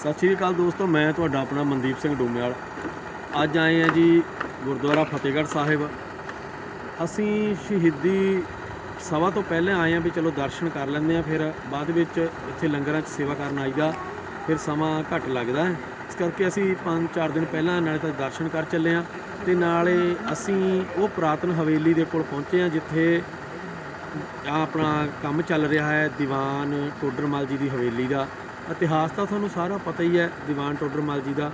ਸਤਿ ਸ਼੍ਰੀ ਅਕਾਲ ਦੋਸਤੋ, ਮੈਂ ਤੁਹਾਡਾ ਆਪਣਾ ਮਨਦੀਪ ਸਿੰਘ ਡੋਮਿਆਲ। ਅੱਜ ਆਏ ਆ ਜੀ ਗੁਰਦੁਆਰਾ ਫਤਿਹਗੜ੍ਹ ਸਾਹਿਬ। ਅਸੀਂ ਸ਼ਹੀਦੀ ਸਭਾ ਤੋਂ ਪਹਿਲਾਂ ਆਏ ਆ ਵੀ ਚਲੋ ਦਰਸ਼ਨ ਕਰ ਲੈਂਦੇ ਆ ਫਿਰ ਬਾਅਦ ਵਿੱਚ ਇੱਥੇ ਲੰਗਰਾਂ 'ਚ ਸੇਵਾ ਕਰਨ ਆਈਦਾ, ਫਿਰ ਸਮਾਂ ਘੱਟ ਲੱਗਦਾ ਹੈ। ਇਸ ਕਰਕੇ ਅਸੀਂ 5-4 ਦਿਨ ਪਹਿਲਾਂ ਨਾਲੇ ਤਾਂ ਦਰਸ਼ਨ ਕਰ ਚੱਲੇ ਆ ਤੇ ਨਾਲੇ ਅਸੀਂ ਉਹ ਪੁਰਾਤਨ ਹਵੇਲੀ ਦੇ ਕੋਲ ਪਹੁੰਚੇ ਆ ਜਿੱਥੇ ਆ ਆਪਣਾ ਕੰਮ ਚੱਲ ਰਿਹਾ ਹੈ ਦੀਵਾਨ ਟੋਡਰਮਲ ਜੀ ਦੀ ਹਵੇਲੀ ਦਾ। ਇਤਿਹਾਸ ਤਾਂ ਤੁਹਾਨੂੰ ਸਾਰਾ ਪਤਾ ਹੀ ਹੈ, ਦੀਵਾਨ ਟੋਡਰਮਲ ਜੀ ਦਾ,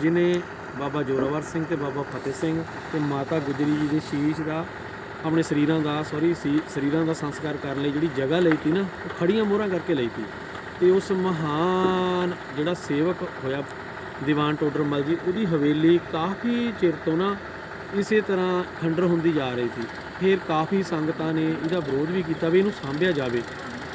ਜਿਨੇ ਬਾਬਾ ਜੋਰਾਵਰ ਸਿੰਘ ਤੇ ਬਾਬਾ ਫਤਿਹ ਸਿੰਘ ਤੇ ਮਾਤਾ ਗੁਜਰੀ ਜੀ ਦੇ ਸ਼ੀਸ਼ ਦਾ, ਆਪਣੇ ਸਰੀਰਾਂ ਦਾ ਸੌਰੀ ਸਰੀਰਾਂ ਦਾ ਸੰਸਕਾਰ ਕਰਨ ਲਈ ਜਿਹੜੀ ਜਗ੍ਹਾ ਲਈ ਤੀ ਨਾ, ਉਹ ਖੜੀਆਂ ਮੋਹਰਾਂ ਕਰਕੇ ਲਈ ਤੀ। ਤੇ ਉਸ ਮਹਾਨ ਜਿਹੜਾ ਸੇਵਕ ਹੋਇਆ ਦੀਵਾਨ ਟੋਡਰਮਲ ਜੀ, ਉਹਦੀ ਹਵੇਲੀ ਕਾਫੀ ਚਿਰ ਤੋਂ ਨਾ ਇਸੇ ਤਰ੍ਹਾਂ ਖੰਡਰ ਹੁੰਦੀ ਜਾ ਰਹੀ ਸੀ ਫਿਰ ਕਾਫੀ ਸੰਗਤਾਂ ਨੇ ਇਹਦਾ ਵਿਰੋਧ ਵੀ ਕੀਤਾ ਵੀ ਇਹਨੂੰ ਸਾਂਭਿਆ ਜਾਵੇ।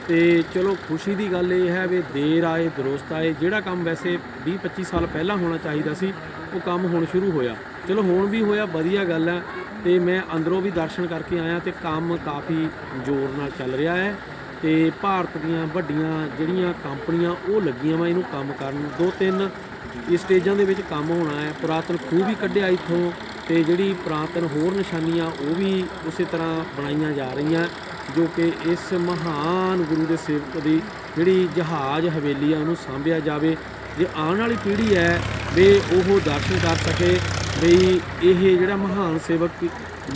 ਤੇ ਚਲੋ ਖੁਸ਼ੀ ਦੀ ਗੱਲ ਇਹ ਹੈ ਵੀ ਦੇਰ ਆਏ, ਦਰੁਸਤ ਆਏ। ਜਿਹੜਾ ਕੰਮ ਵੈਸੇ 20 25 ਸਾਲ ਪਹਿਲਾਂ ਹੋਣਾ ਚਾਹੀਦਾ ਸੀ, ਉਹ ਕੰਮ ਹੁਣ ਸ਼ੁਰੂ ਹੋਇਆ। ਚਲੋ ਹੁਣ ਵੀ ਹੋਇਆ, ਵਧੀਆ ਗੱਲ ਹੈ। ਤੇ ਮੈਂ ਅੰਦਰੋਂ ਵੀ ਦਰਸ਼ਨ ਕਰਕੇ ਆਇਆ ਤੇ ਕੰਮ ਕਾਫੀ ਜ਼ੋਰ ਨਾਲ ਚੱਲ ਰਿਹਾ ਹੈ। ਤੇ ਭਾਰਤ ਦੀਆਂ ਵੱਡੀਆਂ ਜਿਹੜੀਆਂ ਕੰਪਨੀਆਂ, ਉਹ ਲੱਗੀਆਂ ਵਾ ਇਹਨੂੰ ਕੰਮ ਕਰਨ। ਦੋ ਤਿੰਨ ਇਹ ਸਟੇਜਾਂ ਦੇ ਵਿੱਚ ਕੰਮ ਹੋਣਾ ਹੈ। ਪੁਰਾਤਨ ਖੂਹ ਵੀ ਕੱਢਿਆ ਇੱਥੋਂ ਤੇ ਜਿਹੜੀ ਪੁਰਾਤਨ ਹੋਰ ਨਿਸ਼ਾਨੀਆਂ, ਉਹ ਵੀ ਉਸੇ ਤਰ੍ਹਾਂ ਬਣਾਈਆਂ ਜਾ ਰਹੀਆਂ। ਜੋ ਕਿ ਇਸ ਮਹਾਨ ਗੁਰੂ ਦੇ ਸੇਵਕ ਦੀ ਜਿਹੜੀ ਜਹਾਜ਼ ਹਵੇਲੀ ਆ, ਉਹਨੂੰ ਸਾਂਭਿਆ ਜਾਵੇ। ਜੇ ਆਉਣ ਵਾਲੀ ਪੀੜ੍ਹੀ ਹੈ, ਵੀ ਉਹ ਦਰਸ਼ਨ ਕਰ ਸਕੇ, ਵੀ ਇਹ ਜਿਹੜਾ ਮਹਾਨ ਸੇਵਕ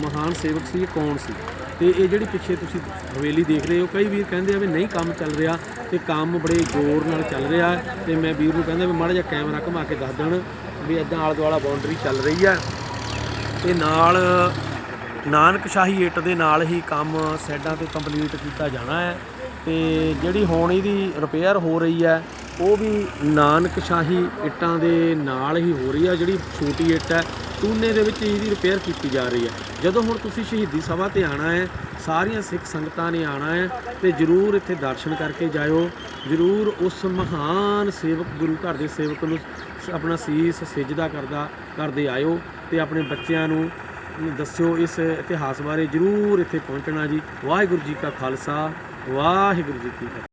ਮਹਾਨ ਸੇਵਕ ਸੀ, ਇਹ ਕੌਣ ਸੀ? ਤੇ ਇਹ ਜਿਹੜੀ ਪਿੱਛੇ ਤੁਸੀਂ ਹਵੇਲੀ ਦੇਖ ਰਹੇ ਹੋ, ਕਈ ਵੀਰ ਕਹਿੰਦੇ ਆ ਵੀ ਨਹੀਂ ਕੰਮ ਚੱਲ ਰਿਹਾ ਤੇ ਕੰਮ ਬੜੇ ਜ਼ੋਰ ਨਾਲ ਚੱਲ ਰਿਹਾ ਹੈ। ਤੇ ਮੈਂ ਵੀਰ ਨੂੰ ਕਹਿੰਦਾ ਵੀ ਮਾੜਾ ਜਿਹਾ ਕੈਮਰਾ ਘੁਮਾ ਕੇ ਦੱਸ ਦੇਣ ਵੀ ਇਦਾਂ ਆਲੇ ਦੁਆਲਾ ਬਾਉਂਡਰੀ ਚੱਲ ਰਹੀ ਹੈ। ਤੇ ਨਾਲ ਨਾਨਕ ਸ਼ਾਹੀ ਇੱਟ ਦੇ ਨਾਲ ਹੀ ਕੰਮ ਸਾਈਡਾਂ ਤੇ ਕੰਪਲੀਟ ਕੀਤਾ ਜਾਣਾ ਹੈ ਤੇ ਜਿਹੜੀ ਹੁਣ ਇਹਦੀ ਰਿਪੇਅਰ ਹੋ ਰਹੀ ਹੈ, ਉਹ ਵੀ ਨਾਨਕ ਸ਼ਾਹੀ ਇੱਟਾਂ ਦੇ ਨਾਲ ਹੀ ਹੋ ਰਹੀ ਹੈ, ਜਿਹੜੀ ਛੋਟੀ ਇੱਟ ਹੈ, ਟੂਨੇ ਦੇ ਵਿੱਚ ਇਹਦੀ ਰਿਪੇਅਰ ਕੀਤੀ ਜਾ ਰਹੀ ਹੈ। ਜਦੋਂ ਹੁਣ ਤੁਸੀਂ ਸ਼ਹੀਦੀ ਸਭਾ ਤੇ ਆਣਾ ਹੈ, ਸਾਰੀਆਂ ਸਿੱਖ ਸੰਗਤਾਂ ਨੇ ਆਣਾ ਹੈ, ਤੇ ਜਰੂਰ ਇੱਥੇ ਦਰਸ਼ਨ ਕਰਕੇ ਜਾਇਓ। ਜਰੂਰ ਉਸ ਮਹਾਨ ਸੇਵਕ, ਗੁਰੂ ਘਰ ਦੇ ਸੇਵਕ ਨੂੰ ਆਪਣਾ ਸੀਸ ਸਿਜਦਾ ਕਰਦਾ, ਕਰਦੇ ਆਇਓ ਤੇ ਆਪਣੇ ਬੱਚਿਆਂ ਨੂੰ ਦੱਸਿਓ ਇਸ ਇਤਿਹਾਸ ਬਾਰੇ ਜਰੂਰ ਇੱਥੇ ਪਹੁੰਚਣਾ ਜੀ। ਵਾਹਿਗੁਰੂ ਜੀ ਕਾ ਖਾਲਸਾ, ਵਾਹਿਗੁਰੂ ਜੀ ਕੀ ਫਤਿਹ।